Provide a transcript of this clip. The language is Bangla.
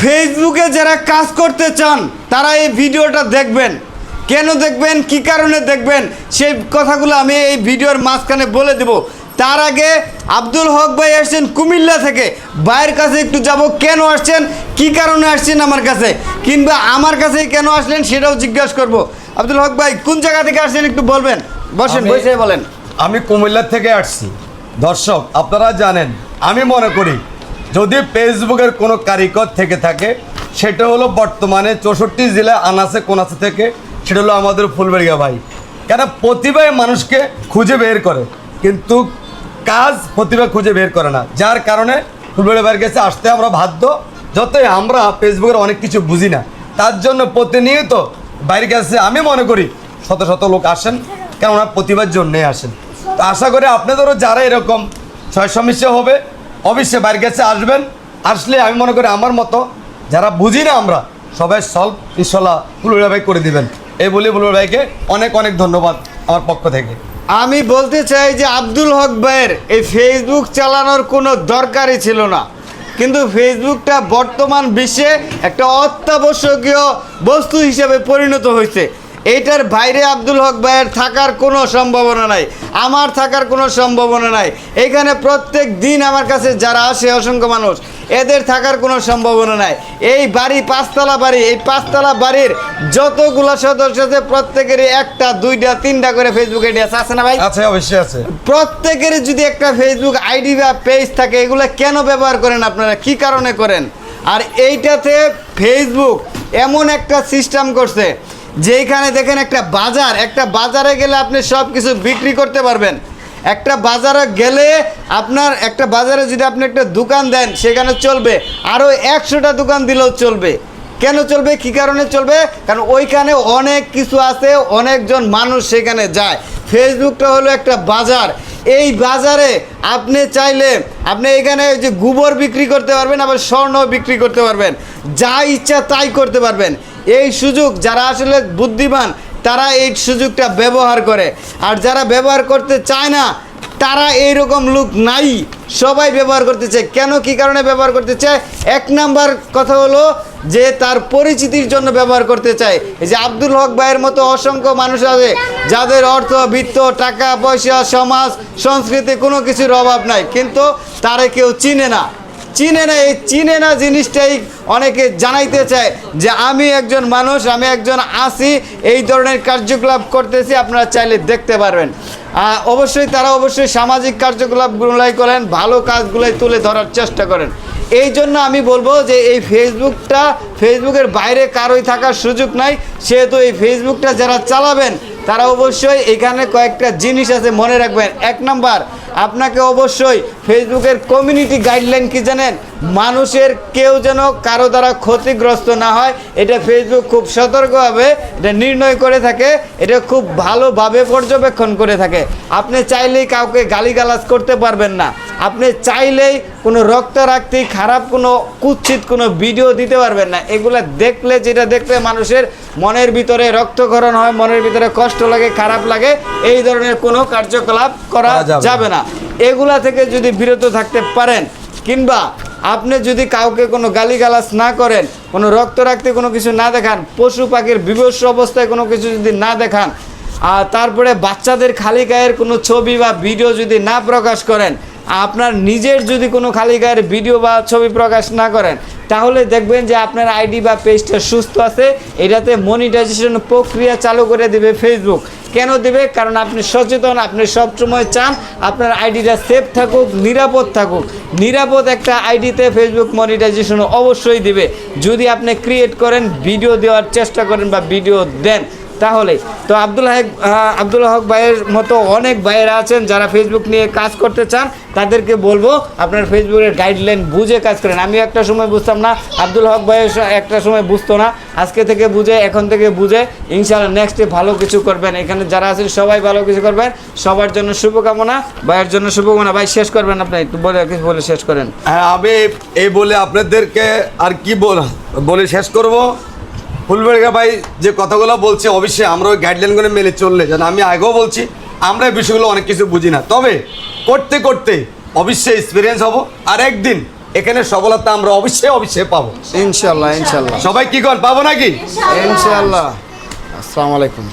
ফেসবুকে যারা কাজ করতে চান তারা এই ভিডিওটা দেখবেন। কেন দেখবেন? কি কারণে দেখবেন? সেই কথাগুলো আমি এই ভিডিওর মাঝখানে বলে দেব। তার আগে আব্দুল হক ভাই আসছেন কুমিল্লা থেকে। ভাইয়ের কাছে একটু যাব কেন আসছেন? কি কারণে আসছেন আমার কাছে? কিংবা আমার কাছে কেন আসলেন সেটাও জিজ্ঞাসা করব। আব্দুল হক ভাই কোন জায়গা থেকে আসছেন একটু বলবেন? বসেন বসে বলেন। আমি কুমিল্লা থেকে আসছি। দর্শক আপনারা জানেন আমি মনে করি যদি ফেসবুকের কোনো কারিগর থেকে থাকে, সেটা হলো বর্তমানে চৌষট্টি জেলা আনাসে, কোনাসে থেকে, সেটা হলো আমাদের ফুলবেড়িয়া ভাই। কেন? প্রতিভায় মানুষকে খুঁজে বের করে, কিন্তু কাজ প্রতিভা খুঁজে বের করে না। যার কারণে ফুলবেড়িয়া ভাইয়ের কাছে আসতে আমরা বাধ্য, যতই আমরা ফেসবুকের অনেক কিছু বুঝি না। তার জন্য প্রতিনিয়ত বাইরে কাছে আমি মনে করি শত শত লোক আসেন, কেননা প্রতিভার জন্যে আসেন। তো আশা করি আপনাদেরও যারা এরকম ছয় সমস্যা হবে অবশ্যই বাইরের কাছে আসবেন। আসলে আমি মনে করি আমার মতো যারা বুঝি না আমরা, সবাই সলভ ইনশাল্লাহ ফুলুরা ভাই করে দিবেন। এই বলে ফুলুরা ভাইকে অনেক অনেক ধন্যবাদ আমার পক্ষ থেকে। আমি বলতে চাই যে আব্দুল হক ভাইয়ের এই ফেসবুক চালানোর কোনো দরকারই ছিল না। কিন্তু ফেসবুকটা বর্তমান বিশ্বে একটা অত্যাবশ্যকীয় বস্তু হিসেবে পরিণত হয়েছে। এইটার বাইরে আব্দুল হক ভাইয়ের থাকার কোনো সম্ভাবনা নাই আমার থাকার কোনো সম্ভাবনা নাই। এখানে প্রত্যেক দিন আমার কাছে যারা আসে অসংখ্য মানুষ এদের থাকার কোনো সম্ভাবনা নাই। এই বাড়ি পাঁচতলা বাড়ি এই পাঁচতলা বাড়ির যতগুলো সদস্য আছে প্রত্যেকেরই একটা দুইটা তিনটা করে ফেসবুক আইডি আছে। আছে না ভাই? আছে অবশ্যই আছে। প্রত্যেকের যদি একটা ফেসবুক আইডি বা পেজ থাকে এগুলো কেন ব্যবহার করেন আপনারা? কি কারণে করেন? আর এইটাতে ফেসবুক এমন একটা সিস্টেম করছে যেখানে দেখেন একটা বাজার, একটা বাজারে গেলে আপনি সব কিছু বিক্রি করতে পারবেন। একটা বাজারে গেলে আপনার একটা বাজারে যদি আপনি একটা দোকান দেন, সেখানে চলবে। আরও একশোটা দোকান দিলেও চলবে। কেন চলবে? কি কারণে চলবে? কারণ ওইখানে অনেক কিছু আছে, অনেকজন মানুষ সেখানে যায়। ফেসবুকটা হলো একটা বাজার। এই বাজারে আপনি চাইলে, আপনি এখানে ওই যে গোবর বিক্রি করতে পারবেন, আবার স্বর্ণ বিক্রি করতে পারবেন। যা ইচ্ছা তাই করতে পারবেন। এই সুযোগ যারা আসলে বুদ্ধিমান, তারা এই সুযোগটা ব্যবহার করে। আর যারা ব্যবহার করতে চায় না, তারা এই রকম লোক নাই। সবাই ব্যবহার করতে চায়। কেন কি কারণে ব্যবহার করতে চায়? এক নাম্বার কথা হলো যে তার পরিচিতির জন্য ব্যবহার করতে চায়। এই যে আব্দুল হক ভাইয়ের মতো অসংখ্য মানুষ আছে, যাদের অর্থ, বৃত্ত, টাকা, পয়সা, সমাজ, সংস্কৃতি কোনো কিছুর অভাব নাই। কিন্তু তারে কেউ চিনে না। চিনে না, এই চিনে না জিনিসটাই অনেকে জানাইতে চায় যে আমি একজন মানুষ, আমি একজন আসি, এই ধরনের কার্যকলাপ করতেছি, আপনারা চাইলে দেখতে পারবেন। অবশ্যই তারা অবশ্যই সামাজিক কার্যকলাপগুলাই করেন, ভালো কাজগুলাই তুলে ধরার চেষ্টা করেন। এই জন্য আমি বলব যে এই ফেসবুকটা ফেসবুকের বাইরে কারোই থাকার সুযোগ নাই। সেহেতু এই ফেসবুকটা যারা চালাবেন, তারা অবশ্যই এখানে কয়েকটা জিনিস আছে মনে রাখবেন। এক নাম্বার, আপনাকে অবশ্যই ফেসবুকের কমিউনিটি গাইডলাইন কি জানেন? মানুষের কেউ যেন কারও দ্বারা ক্ষতিগ্রস্ত না হয়। এটা ফেসবুক খুব সতর্কভাবে এটা নির্ণয় করে থাকে, এটা খুব ভালোভাবে পর্যবেক্ষণ করে থাকে। আপনি চাইলেই কাউকে গালিগালাজ করতে পারবেন না। আপনি চাইলেই কোনো রক্তারক্তি খারাপ কোনো কুৎসিত কোনো ভিডিও দিতে পারবেন না এগুলা দেখলে যেটা দেখলে মানুষের মনের ভিতরে রক্তক্ষরণ হয় মনের ভিতরে কষ্ট লাগে খারাপ লাগে এই ধরনের কোনো কার্যকলাপ করা যাবে না। এগুলা থেকে যদি বিরত থাকতে পারেন কিংবা আপনি যদি কাউকে কোনো গালিগালাজ না করেন কোনো রক্ত রাখতে কোনো কিছু না দেখান পশু পাখির বিভৎস অবস্থায় কোনো কিছু যদি না দেখান আর তারপরে বাচ্চাদের খালি গায়ের কোনো ছবি বা ভিডিও যদি না প্রকাশ করেন আপনার নিজের যদি কোনো খালি গায়ের ভিডিও বা ছবি প্রকাশ না করেন, তাহলে দেখবেন যে আপনার আইডি বা পেজটা সুস্থ আছে, এটাতে মনিটাইজেশন প্রক্রিয়া চালু করে দেবে ফেসবুক কেন দেবে? কারণ আপনি সচেতন, আপনি সবসময় চান আপনার আইডিটা সেফ থাকুক, নিরাপদ থাকুক। নিরাপদ একটা আইডিতে ফেসবুক মনিটাইজেশন অবশ্যই দিবে। যদি আপনি ক্রিয়েট করেন ভিডিও দেওয়ার চেষ্টা করেন বা ভিডিও দেন তাহলে, তো আব্দুল হক আব্দুল হক ভাইয়ের মতো অনেক ভাইয়েরা আছেন যারা ফেসবুক নিয়ে কাজ করতে চান, তাদেরকে বলব আপনার ফেসবুকের গাইডলাইন বুঝে কাজ করেন। আমি একটা সময় বুঝতাম না, আব্দুল হক ভাইয়ের একটা সময় বুঝতো না। আজকে থেকে বুঝে, এখন থেকে বুঝে, ইনশাআল্লাহ নেক্সটে ভালো কিছু করবেন। এখানে যারা আছেন, সবাই ভালো কিছু করবেন। সবার জন্য শুভকামনা, ভাইয়ের জন্য শুভকামনা। ভাই, শেষ করবেন আপনি, একটু বলে কিছু বলে শেষ করেন। হ্যাঁ আমি এই বলে আপনাদেরকে আর কি বলে শেষ করব? ফুলবেড়িয়া ভাই যে কথাগুলো বলছে অবশ্যই আমরা ওই গাইডলাইনগুলো মেলে চললে। যেন আমি আগেও বলছি আমরা এই বিষয়গুলো অনেক কিছু বুঝি না। তবে করতে করতে অবশ্যই এক্সপিরিয়েন্স হব আর একদিন এখানে সফলতা আমরা অবশ্যই অবশ্যই পাবো। ইনশাল্লাহ ইনশাল্লাহ। সবাই কি কর পাবো নাকি? ইনশাল্লাহ। আসসালামু আলাইকুম।